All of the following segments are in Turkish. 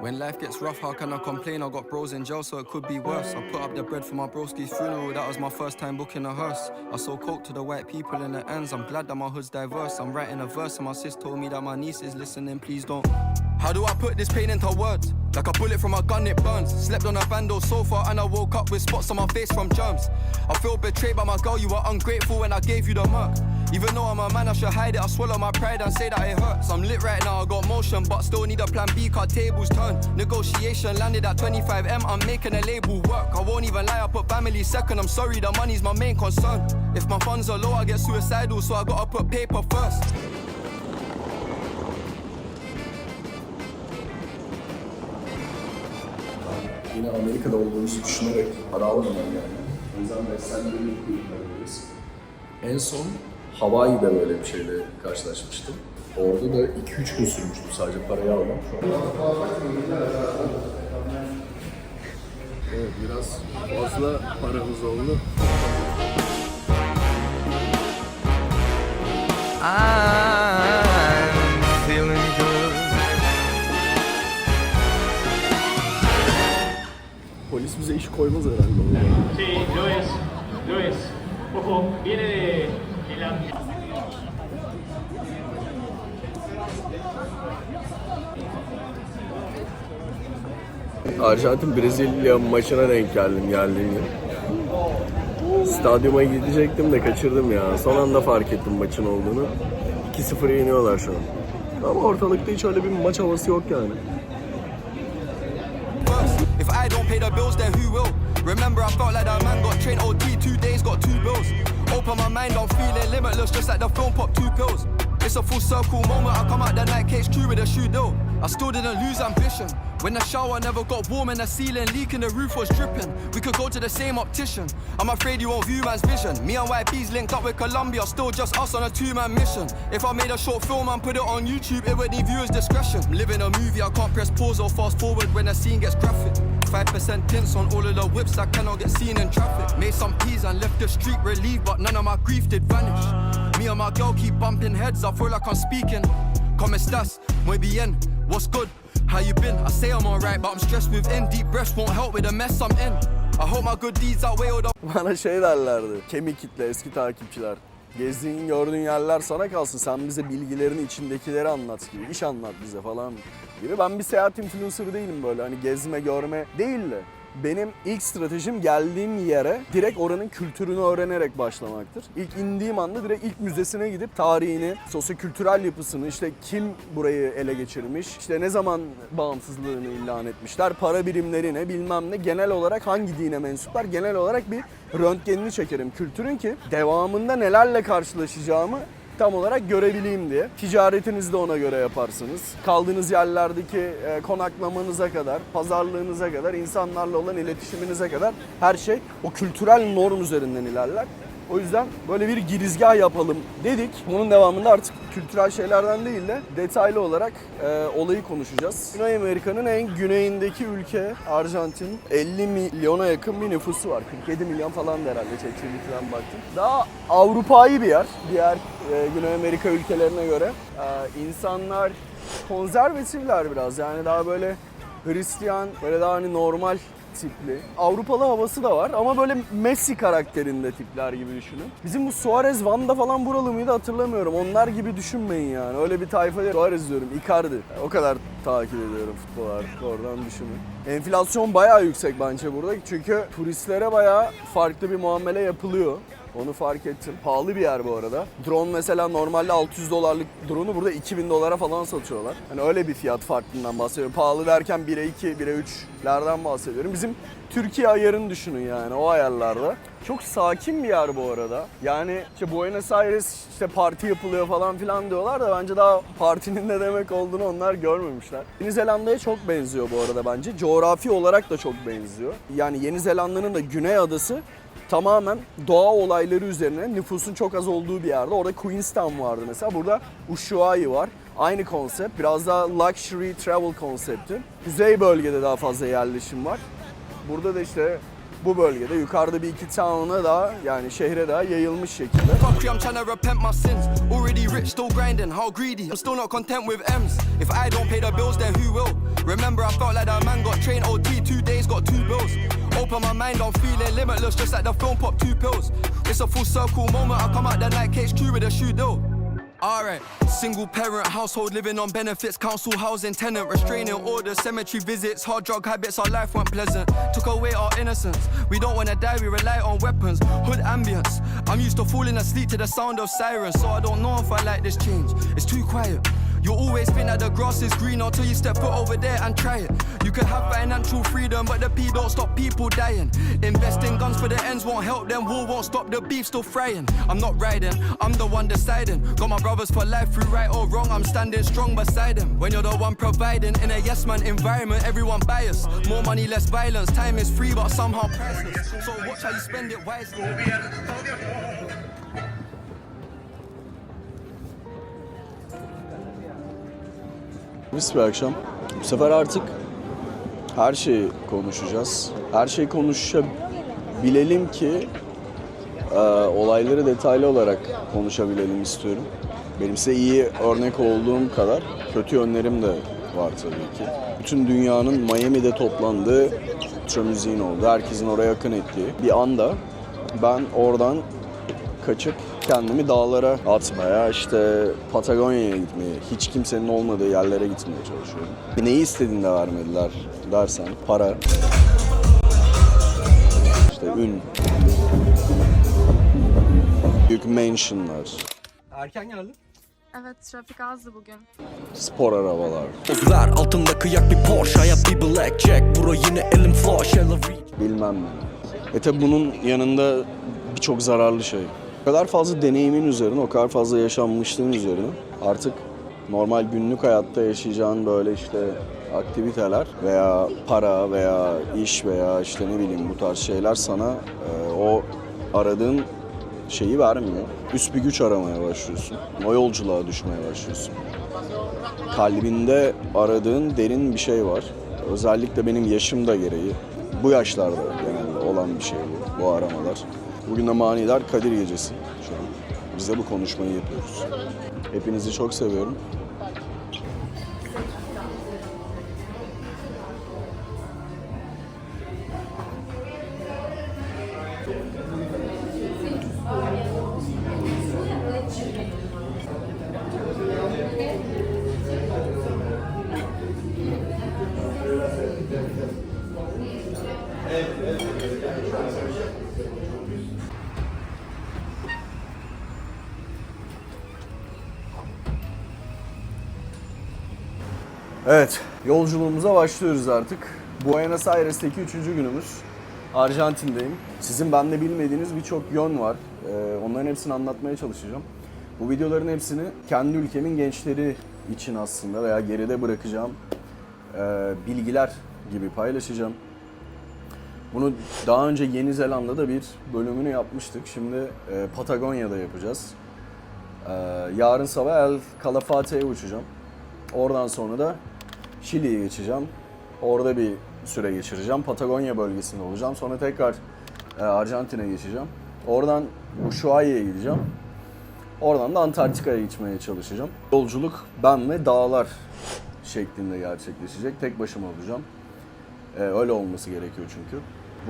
When life gets rough, how can I complain? I got bros in jail, so it could be worse. I put up the bread for my broski's funeral, that was my first time booking a hearse. I sold coke to the white people in the ends. I'm glad that my hood's diverse. I'm writing a verse, and my sis told me that my niece is listening, please don't. How do I put this pain into words? Like a bullet from a gun, it burns. Slept on a bando sofa, and I woke up with spots on my face from germs. I feel betrayed by my girl, you were ungrateful when I gave you the mug. Even though I'm a man, I should hide it. I swallow my pride and say that it hurts. I'm lit right now, I got motion, but still need a plan B, cause tables turn. Negotiation landed at 25M, I'm making a label work. I won't even lie, I put family second. I'm sorry, the money's my main concern. If my funds are low, I get suicidal, so I gotta put paper first. Yine Amerika'da olduğumuzu düşünerek para almadan yani. O yüzden beslenmeyi kullanabiliriz. En son Hawaii'de böyle bir şeyle karşılaşmıştım. Orada da 2-3 gün sürmüştü sadece parayı almam. Evet biraz fazla paramız oldu. I'm Bize iş koymaz herhalde. Sí, lo es, lo es. Ojo, viene de, de la... Arjantin Brezilya maçına denk geldim geldiğim gün. Stadyuma gidecektim de kaçırdım ya. Son anda fark ettim maçın olduğunu. 2-0 yeniyorlar şu an. Ama ortalıkta hiç öyle bir maç havası yok yani. If I don't pay the bills, then who will? Remember, I felt like that man got trained OT, two days, got two bills. Open my mind, I'm feeling limitless, just like the film pop two pills. It's a full circle moment. I come out the night cage true with a shoe deal. I still didn't lose ambition. When the shower never got warm and the ceiling leaking, the roof was dripping. We could go to the same optician. I'm afraid you won't view man's vision. Me and YP's linked up with Columbia, still just us on a two-man mission. If I made a short film and put it on YouTube, it would need viewers' discretion. Living a movie, I can't press pause or fast forward when the scene gets graphic. 5% tints on all of the whips that cannot get seen in traffic. Made some peas and left the street relieved, but none of my grief did vanish. Me and my girl keep bumping heads, I feel like I'm speaking. Como estás? Muy bien. What's good? How you been? I say I'm alright, but I'm stressed within. Deep breaths won't help with the mess I'm in. I hope my good deeds outweigh all the Bana şey derlerdi. Kemik kitle eski takipçiler. Gezdiğin gördüğün yerler sana kalsın. Sen bize bilgilerin içindekileri anlat gibi. iş anlat bize falan gibi. Ben bir seyahat influencer değilim böyle. Hani gezme görme değil de. Benim ilk stratejim geldiğim yere direkt oranın kültürünü öğrenerek başlamaktır. İlk indiğim anda direkt ilk müzesine gidip tarihini, sosyokültürel yapısını, işte kim burayı ele geçirmiş, işte ne zaman bağımsızlığını ilan etmişler, para birimleri ne bilmem ne, genel olarak hangi dine mensuplar, genel olarak bir röntgenini çekerim kültürün ki devamında nelerle karşılaşacağımı tam olarak görebileyim diye. Ticaretinizi de ona göre yaparsınız. Kaldığınız yerlerdeki e, konaklamanıza kadar, pazarlığınıza kadar, insanlarla olan iletişiminize kadar her şey o kültürel norm üzerinden ilerler. O yüzden böyle bir girizgah yapalım dedik. Bunun devamında artık kültürel şeylerden değil de detaylı olarak e, olayı konuşacağız. Güney Amerika'nın en güneyindeki ülke Arjantin. 50 milyona yakın bir nüfusu var. 47 milyon falan da herhalde ChatGPT'den baktım. Daha Avrupa'yı bir yer. Diğer e, Güney Amerika ülkelerine göre. E, insanlar konservatifler biraz yani daha böyle Hristiyan, böyle daha hani normal tipli. Avrupalı havası da var ama böyle Messi karakterinde tipler gibi düşünün. Bizim bu Suarez, Vanda falan buralı mıydı hatırlamıyorum. Onlar gibi düşünmeyin yani. Öyle bir tayfa değil. Suarez diyorum, Icardi. O kadar takip ediyorum futbol artık oradan düşünün. Enflasyon bayağı yüksek bence burada. Çünkü turistlere bayağı farklı bir muamele yapılıyor. Onu fark ettim. Pahalı bir yer bu arada. Drone mesela normalde 600 dolarlık drone'u burada 2000 dolara falan satıyorlar. Hani öyle bir fiyat farkından bahsediyorum. Pahalı derken 1'e 2, 1'e 3'lerden bahsediyorum. Bizim Türkiye ayarını düşünün yani o ayarlarda. Çok sakin bir yer bu arada. Yani işte Buenos Aires işte parti yapılıyor falan filan diyorlar da bence daha partinin ne demek olduğunu onlar görmemişler. Yeni Zelanda'ya çok benziyor bu arada bence. Coğrafi olarak da çok benziyor. Yani Yeni Zelanda'nın da güney adası tamamen doğa olayları üzerine nüfusun çok az olduğu bir yerde. Orada Queenstown vardı mesela. Burada Ushuaia var. Aynı konsept. Biraz daha luxury travel konsepti. Kuzey bölgede daha fazla yerleşim var. Burada da işte bu bölgede yukarıda bir iki town'a da yani şehre daha yayılmış şekilde. Remember, I felt like that man got trained OT, two days, got two bills. Open my mind, I'm feeling limitless, just like the film pop two pills. It's a full circle moment, I come out the night crew with a shoe deal. Alright, single parent household living on benefits, council housing tenant, restraining order, cemetery visits, hard drug habits, our life weren't pleasant. Took away our innocence. We don't wanna die, we rely on weapons, hood ambience. I'm used to falling asleep to the sound of sirens, so I don't know if I like this change. It's too quiet. You always think that the grass is green until you step foot over there and try it. You can have financial freedom, but the P don't stop people dying. Invest in guns for the ends won't help them, war won't stop the beef still frying. I'm not riding, I'm the one deciding. Got my brothers for life through right or wrong, I'm standing strong beside them. When you're the one providing in a yes man environment, everyone biased. More money, less violence. Time is free, but somehow priceless. So watch how you spend it wisely. Mis bir akşam. Bu sefer artık her şeyi konuşacağız. Her şeyi konuşabilelim ki e, olayları detaylı olarak konuşabilelim istiyorum. Benim size iyi örnek olduğum kadar kötü yönlerim de var tabii ki. Bütün dünyanın Miami'de toplandığı ultra müziğin oldu. Herkesin oraya akın ettiği bir anda ben oradan kaçıp kendimi dağlara atmaya, işte Patagonya'ya gitmeye, hiç kimsenin olmadığı yerlere gitmeye çalışıyorum. Neyi istediğinde vermediler dersen, para, işte ün, büyük mansionlar, Erken geldin. Evet trafik azdı bugün. spor arabalar, Ver altında kıyak bir Porsche Hayat bir blackjack Bro yine elim flush Elevate bilmem ne. E tabi bunun yanında birçok zararlı şey. Kadar fazla deneyimin üzerine, o kadar fazla yaşanmışlığın üzerine artık normal günlük hayatta yaşayacağın böyle işte aktiviteler veya para veya iş veya işte ne bileyim bu tarz şeyler sana e, o aradığın şeyi vermiyor. Üst bir güç aramaya başlıyorsun. O yolculuğa düşmeye başlıyorsun. Kalbinde aradığın derin bir şey var. Özellikle benim yaşım da gereği bu yaşlarda genelde olan bir şey bu, bu aramalar. Bugün de manidar Kadir Gecesi şu an. Biz de bu konuşmayı yapıyoruz. Hepinizi çok seviyorum. Evet, yolculuğumuza başlıyoruz artık. Buenos Aires'teki üçüncü günümüz. Arjantin'deyim. Sizin bende bilmediğiniz birçok yön var. Ee, onların hepsini anlatmaya çalışacağım. Bu videoların hepsini kendi ülkemin gençleri için aslında veya geride bırakacağım e, bilgiler gibi paylaşacağım. Bunu daha önce Yeni Zelanda'da bir bölümünü yapmıştık. Şimdi e, Patagonya'da yapacağız. E, yarın sabah El Calafate'ye uçacağım. Oradan sonra da Şili'ye geçeceğim. Orada bir süre geçireceğim. Patagonya bölgesinde olacağım. Sonra tekrar e, Arjantin'e geçeceğim. Oradan Ushuaia'ya gideceğim. Oradan da Antarktika'ya gitmeye çalışacağım. Yolculuk ben dağlar şeklinde gerçekleşecek. Tek başıma olacağım. Ee, öyle olması gerekiyor çünkü.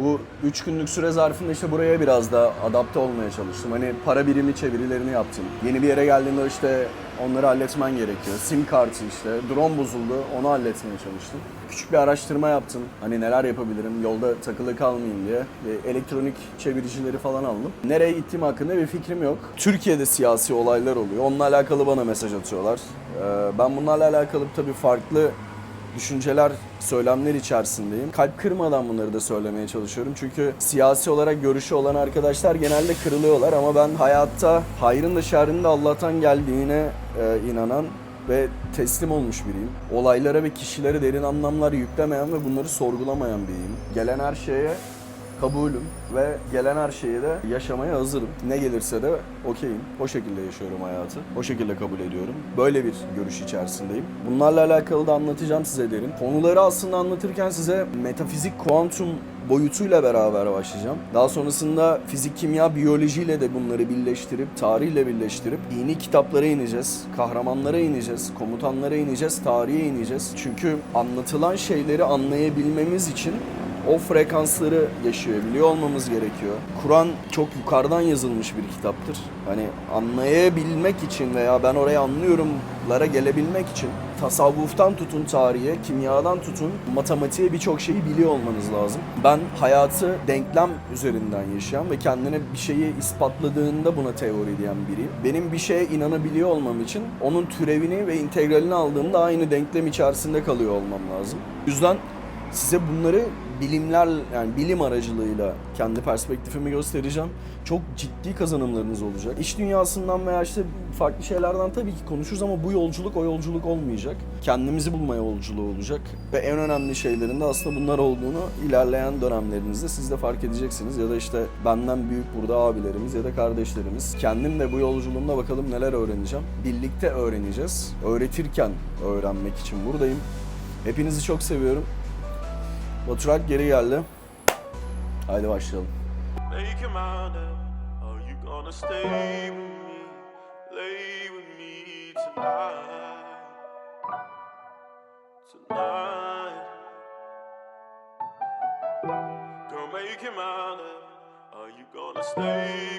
Bu üç günlük süre zarfında işte buraya biraz da adapte olmaya çalıştım. Hani para birimi çevirilerini yaptım. Yeni bir yere geldiğinde işte onları halletmen gerekiyor. Sim kartı işte, drone bozuldu onu halletmeye çalıştım. Küçük bir araştırma yaptım. Hani neler yapabilirim, yolda takılı kalmayayım diye. Ve elektronik çeviricileri falan aldım. Nereye gittiğim hakkında bir fikrim yok. Türkiye'de siyasi olaylar oluyor. Onunla alakalı bana mesaj atıyorlar. Ee, ben bunlarla alakalı tabii farklı düşünceler, söylemler içerisindeyim. Kalp kırmadan bunları da söylemeye çalışıyorum. Çünkü siyasi olarak görüşü olan arkadaşlar genelde kırılıyorlar ama ben hayatta hayrın da şerrin de Allah'tan geldiğine e, inanan ve teslim olmuş biriyim. Olaylara ve kişilere derin anlamlar yüklemeyen ve bunları sorgulamayan biriyim. Gelen her şeye kabulüm ve gelen her şeyi de yaşamaya hazırım. Ne gelirse de okeyim. O şekilde yaşıyorum hayatı. O şekilde kabul ediyorum. Böyle bir görüş içerisindeyim. Bunlarla alakalı da anlatacağım size derin. Konuları aslında anlatırken size metafizik, kuantum boyutuyla beraber başlayacağım. Daha sonrasında fizik, kimya, biyolojiyle de bunları birleştirip, tarihle birleştirip dini kitaplara ineceğiz, kahramanlara ineceğiz, komutanlara ineceğiz, tarihe ineceğiz. Çünkü anlatılan şeyleri anlayabilmemiz için o frekansları yaşayabiliyor olmamız gerekiyor. Kur'an çok yukarıdan yazılmış bir kitaptır. Hani anlayabilmek için veya ben orayı anlıyorumlara gelebilmek için tasavvuftan tutun tarihe, kimyadan tutun matematiğe birçok şeyi biliyor olmanız lazım. Ben hayatı denklem üzerinden yaşayan ve kendine bir şeyi ispatladığında buna teori diyen biriyim. Benim bir şeye inanabiliyor olmam için onun türevini ve integralini aldığımda aynı denklem içerisinde kalıyor olmam lazım. O yüzden size bunları bilimler yani bilim aracılığıyla kendi perspektifimi göstereceğim. Çok ciddi kazanımlarınız olacak. İş dünyasından veya işte farklı şeylerden tabii ki konuşuruz ama bu yolculuk o yolculuk olmayacak. Kendimizi bulma yolculuğu olacak. Ve en önemli şeylerin de aslında bunlar olduğunu ilerleyen dönemlerinizde siz de fark edeceksiniz. Ya da işte benden büyük burada abilerimiz ya da kardeşlerimiz. Kendim de bu yolculuğumda bakalım neler öğreneceğim. Birlikte öğreneceğiz. Öğretirken öğrenmek için buradayım. Hepinizi çok seviyorum. Baturak geri geldi. Haydi başlayalım. Make mind up. Are you gonna stay